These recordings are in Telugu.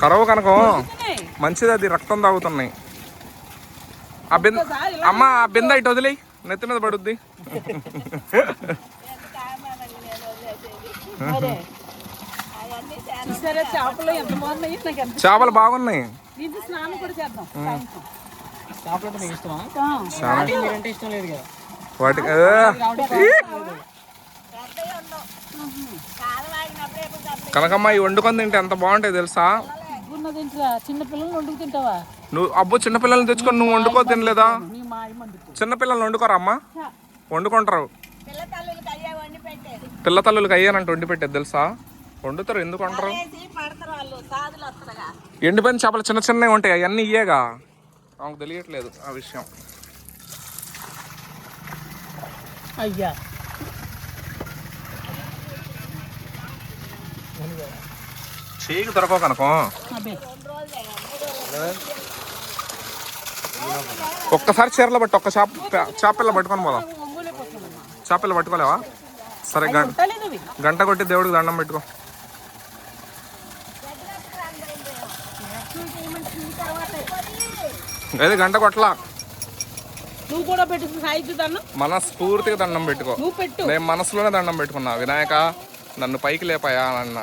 కరవ కనకం మంచిది అది రక్తం తాగుతున్నాయి. ఆ బింద అమ్మ ఆ బింద ఇటు వదిలేయి నెత్తి మీద పడుద్ది. చేపలు ఎంత బాగున్నాయి? వాటికి కనకమ్మ ఈ వండుకొని తింటే ఎంత బాగుంటాయి తెలుసా? నువ్వు అబ్బో చిన్నపిల్లల్ని తెచ్చుకొని నువ్వు వండుకో తినలేదా? చిన్నపిల్లల్ని వండుకోరా అమ్మా? వండుకుంటారు. పిల్ల తల్లులకి అయ్యానంటే వండి పెట్టేది. తెలుసా? వండుతారు ఎందుకు వండరు? ఎండిపోయిన చేపలు చిన్న చిన్నవి ఉంటాయి అవన్నీ ఇయ్యేగా? నాకు తెలియట్లేదు ఆ విషయం. అయ్యా. చేయికి దొరకవు కనుకో. ఒక్కసారి చీరలో పట్టి ఒక్క చేప చేపల్ల పట్టుకొని పోదాం. చేపల్ల పట్టుకోలేవా? సరే గంట గంట కొట్టి దేవుడికి దండం పెట్టుకో. అదే గంట కొట్టలా? నువ్వు కూడా పెట్టు సాయిద్దు దాన్ని మనస్ఫూర్తిగా దండం పెట్టుకో. నేను మనసులోనే దండం పెట్టుకున్నా వినాయక. నన్ను పైకి లేపాయా అన్న.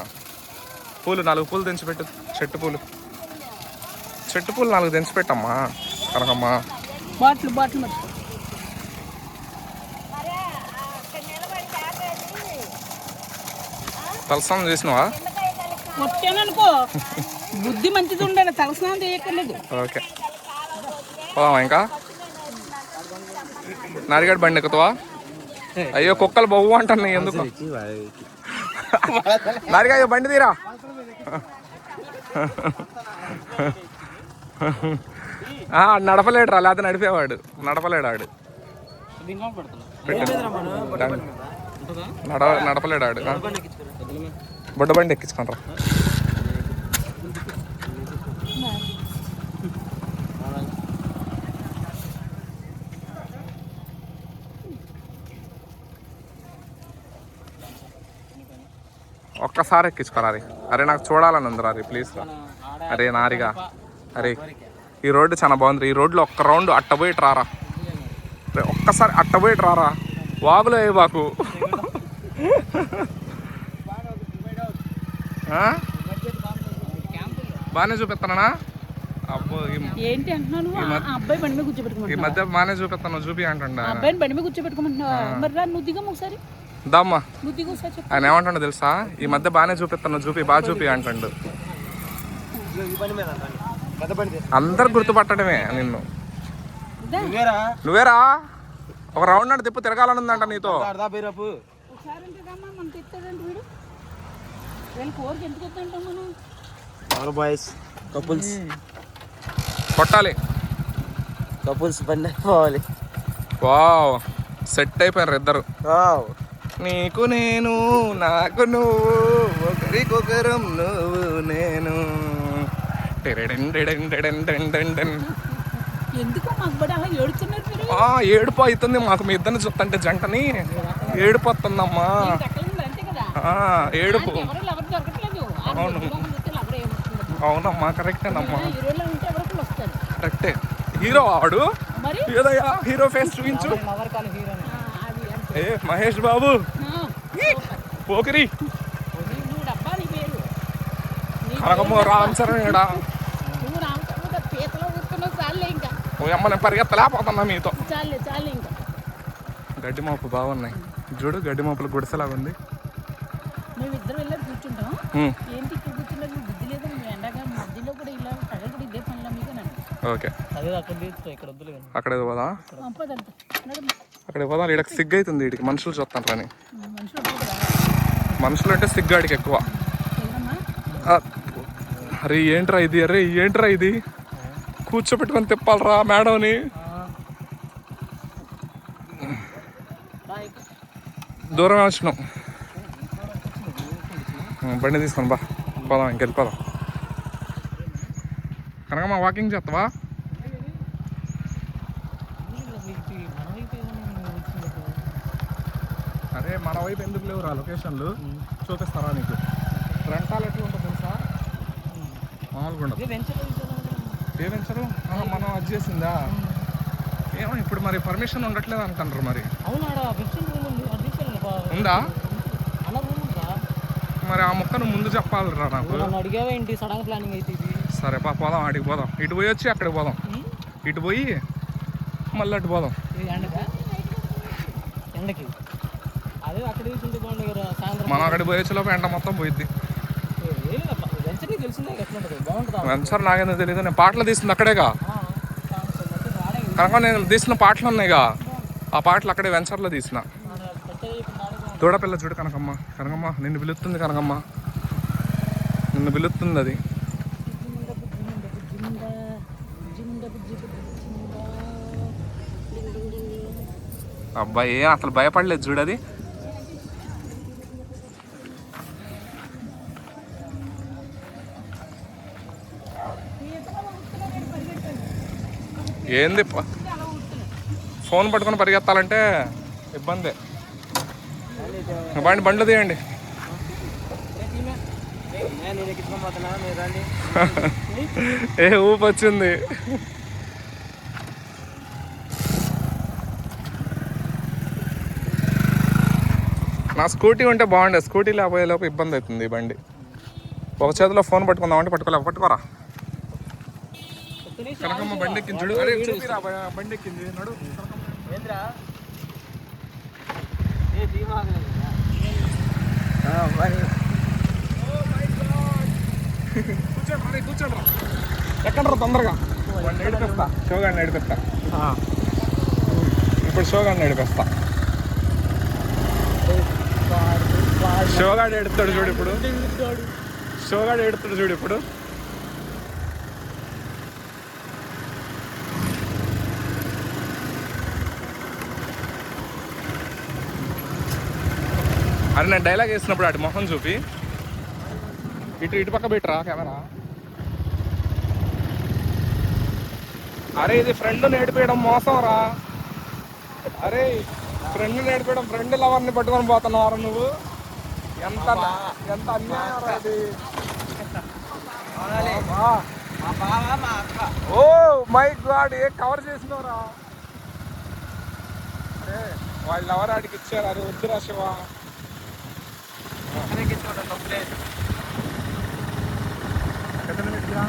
పూలు నాలుగు పూలు తెంచిపెట్టు చెట్టు పూలు. చెట్టు పూలు నాలుగు తెంచిపెట్టమ్మా కనకమ్మా. బాటిల్ బాటిల్ తలస్నానం చేసినవా? బుద్ధి మంచిది తలస్నానం చేయక్కర్లేదు. ఓకే. పోదామా ఇంకా? నారిగడ్ బండి ఎక్కుతావా? అయ్యో కుక్కలు బొవ్వు అంటున్నాయి ఎందుకు? మరిగా బండి తీరా? ఆ, నడపలేడు రా లేకపోతే నడిపేవాడు. నడపలేడు ఆడు. నడ నడపలేడు ఆడు. బండి బుడ్డ బండి ఎక్కించుకుంటారా ఒక్కసారి ఎక్కించుకోరా అరే అరే నాకు చూడాలని ఉంది రా ప్లీజ్ రా. అరే నారిగా. అరే ఈ రోడ్డు చాలా బాగుంది ఈ రోడ్లో ఒక్క రౌండ్ అట్టబోయి రారా. రే, ఒక్కసారి అట్టబోయి రారా. వాగులో ఏ బాకు? బాగానే చూపిస్తానా అబ్బో ఈ- ఏంటి అంటున్నాను అబ్బాయి బండి మీద ఈ కూర్చోబెట్టుకోమంటున్నావా మధ్య బాగానే చూపిస్తాను చూపి అంటుండ. ఆ అబ్బాయిని బండి మీద కూర్చోబెట్టుకోమంటున్నావా? మరి రా నువ్వు దిగము ఒకసారి. దమ్మా. ఆయన ఏమంటాడు తెలుసా? ఈ మధ్య బాగానే చూపిస్తాను చూపి బాగా చూపి అంటాడు. అందరు గుర్తుపట్టడమే నిన్ను. నువ్వేరా? నువ్వేరా? ఒక రౌండ్ నాడు తిప్పు తిరగాలనుందంట నీతో. అంటే కపుల్స్ కొట్టాలి. కపుల్స్ బండి పోవాలి. వావ్. సెట్ అయిపోయారు ఇద్దరు. వావ్. నీకు నేను నాకు నువ్వు ఒకరికొకరం నువ్వు నేను. ఏడుపు అవుతుంది మాకు మీ ఇద్దరిని చూస్తుంటే జంటని. ఏడుపు వస్తుందమ్మా. ఏడుపు. ఏమవుతున్నారు అవునమ్మా కరెక్టేనమ్మా. కరెక్టే. హీరో వాడు మరి? ఏదయ్యా? హీరో ఫేస్ చూపించు లవర్ కాల్ హీరో ఆ, అది అంతే ఏ మహేష్ బాబు. పోకిరి. కనకమ్మ రామ్ చరణ్ నేను పరిగెత్తలేకపోతున్నా మీతో. చాలే చాలే ఇంకా. గడ్డి మోపు బాగున్నాయి. చూడు గడ్డి మోపులు గుడిసెలాగా ఉంది వెళ్ళి కూర్చుంటాం. ఏంటి ఇక్కడ కూర్చున్నారు నువ్వు బుద్ధి లేదు నువ్వు ఎండగా మధ్యలో కూడా ఇలా పగలు కూడా ఇదే పనుల మీద నన్ను ఓకే. అక్కడ కానీ. అక్కడే పోదా పోదాం వీడికి సిగ్గు అవుతుంది వీడికి. మనుషులు చూస్తాను రాని. మనుషులు అంటే సిగ్గు ఆడికి ఎక్కువ. అరే ఏంట్రా ఇది? అరే ఏంట్రా ఇది? కూర్చోపెట్టుకొని తిప్పాలరా మేడంని దూరం వచ్చినాం బండి తీసుకొని బా. పోదాం ఇంకెళ్ళిపోదాం. కనకమ్మ వాకింగ్ చేస్తావా? అరే మన వైపు ఎందుకు లేవు రా లొకేషన్లు చూపిస్తారా నీకు? రెంటాలు ఎట్లా ఉంటుంది తెలుసా? ఇది వెంచర్ ఏ వెంచరు మనం అది చేసిందా? ఏమో ఇప్పుడు మరి పర్మిషన్ ఉండట్లేదు అంటారు మరి. ఉంది. మరి ఆ మొక్కను ముందు చెప్పాలిరా నాకు. నువ్వు నన్ను అడిగావేంటి? సడన్ ప్లానింగ్ అయితే. సరే పా పోదాం ఆడికి పోదాం. ఇటు పోయి వచ్చి అక్కడికి పోదాం? ఇటు పోయి మళ్ళీ అటు పోదాం. ఎండకా? అక్కడ మనం అక్కడికి పోయి వచ్చేలోపు ఎండ మొత్తం పోయిద్ది. వెంచర్ నాకేందో తెలియదు నేను పాటలు తీసింది అక్కడేగా. కనుక నేను తీసిన పాటలు ఉన్నాయిగా. ఆ పాటలు అక్కడే వెంచర్లో తీసిన. దూడపిల్ల చూడు కనకమ్మ. కనకమ్మ నిన్ను పిలుస్తుంది కనకమ్మ. నిన్ను పిలుస్తుంది అది. అబ్బాయి ఏం అసలు భయపడలేదు చూడు అది. ఏంది ఫోన్ పట్టుకొని పరిగెత్తాలంటే ఇబ్బందే. బండి బండ్లు తీయండి. ఏ ఊపు నా స్కూటీ ఉంటే బాగుండే. స్కూటీ లేకపోయే లోపు ఇబ్బంది అవుతుంది ఈ బండి. ఒక చేతిలో ఫోన్ పట్టుకుందామంటే పట్టుకోలేక పట్టుకోరా. కనకమ్మ బండి అరే చూపిరా బండి ఎక్కింది. నడు. కూర్చోండి రా, కూర్చోండి రా. ఎక్కండి రా తొందరగా నడిపిస్తా షోగాడిని నడిపిస్తా ఇప్పుడు షోగాడిని నడిపిస్తా షోగాడు ఎడుతాడు చూడు ఇప్పుడు. షోగాడు ఎడుతాడు చూడు ఇప్పుడు. అరే నేను డైలాగ్ వేసినప్పుడు అటు మొహం చూపి. ఇటు ఇటు పక్క పెట్టరా కెమెరా? అరే ఇది ఫ్రెండ్ నేడిపోయడం మోసం రా అరే ఫ్రెండ్ నేడిపోయడం ఫ్రెండ్ లవర్ని పట్టుకొని పోతున్నావు నువ్వు. ఎంత ఎంత అన్యాయం అక్క. ఓ మై గాడ్ ఏ కవర్ చేసినవరా అరే వాళ్ళు ఎవరు ఆడికి ఇచ్చారు అరే వద్దురా శివ. పెట్టిరా?